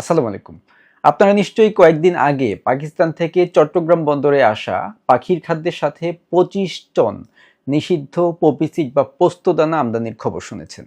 আসসালামু আলাইকুম। আপনারা নিশ্চয়ই কয়েকদিন আগে পাকিস্তান থেকে চট্টগ্রাম বন্দরে আসা পাখির খাদ্যের সাথে পঁচিশ টন নিষিদ্ধ পপিসিড বা পোস্তদানা আমদানির খবর শুনেছেন।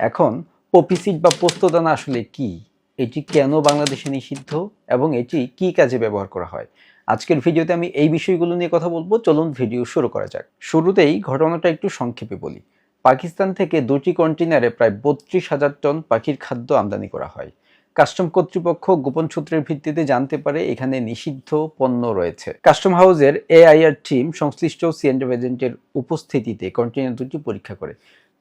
এখন পপিসিড বা পোস্তদানা আসলে কি? এটি কেন বাংলাদেশে নিষিদ্ধ এবং এটি কি কাজে ব্যবহার করা হয়? আজকের ভিডিওতে আমি এই বিষয়গুলো নিয়ে কথা বলব। চলুন ভিডিও শুরু করা যাক। শুরুতেই ঘটনাটা একটু সংক্ষেপে বলি। পাকিস্তান থেকে দুটি কন্টেনারে প্রায় বত্রিশ হাজার টন পাখির খাদ্য আমদানি করা হয়। কাস্টম কর্তৃপক্ষ গোপন সূত্রের ভিত্তিতে জানতে পারে এখানে নিষিদ্ধ পণ্য রয়েছে। কাস্টম হাউসের এআইআর টিম সংশ্লিষ্ট সিএনডি এজেন্টের উপস্থিতিতে কন্টেনার দুটি পরীক্ষা করে।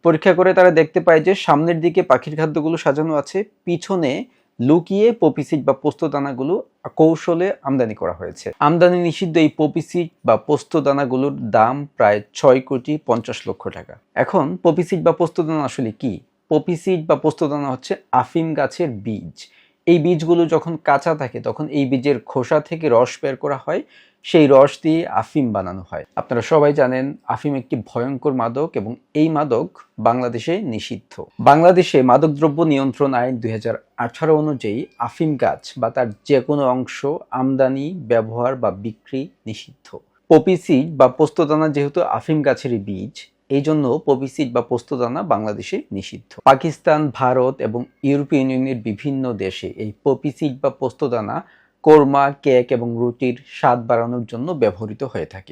পরীক্ষা করে তারা দেখতে পায় যে সামনের দিকে পাখির খাদ্যগুলো সাজানো আছে, পিছনে লুকিয়ে পপিসিড বা পোস্তদানাগুলো কৌশলে আমদানি করা হয়েছে। আমদানি নিষিদ্ধ এই পপিসিড বা পোস্তদানাগুলোর দাম প্রায় ছয় কোটি পঞ্চাশ লক্ষ টাকা। এখন পপিসিড বা পোস্তদানা আসলে কি? পপিসিড বা পোস্তদানা হচ্ছে আফিম গাছের বীজ। এই বীজগুলো যখন কাঁচা থাকে, তখন এই বীজের খোসা থেকে রস বের করা হয়। সেই রস দিয়ে আফিম বানানো হয়। আপনারা সবাই জানেন, আফিম একটি ভয়ঙ্কর মাদক এবং এই মাদক বাংলাদেশে নিষিদ্ধ। বাংলাদেশে মাদকদ্রব্য নিয়ন্ত্রণ আইন দুই হাজার আঠারো অনুযায়ী আফিম গাছ বা তার যে কোনো অংশ আমদানি, ব্যবহার বা বিক্রি নিষিদ্ধ। পপি সিড বা পোস্তদানা যেহেতু আফিম গাছেরই বীজ এই জন্য পপিসিড বা পোস্তদানা বাংলাদেশে নিষিদ্ধ। পাকিস্তান, ভারত এবং ইউরোপিয়ান ইউনিয়নের বিভিন্ন দেশে এই পপিসিড বা পোস্তদানা কোরমা, কেক এবং রুটির স্বাদ বাড়ানোর জন্য ব্যবহৃত হয়ে থাকে।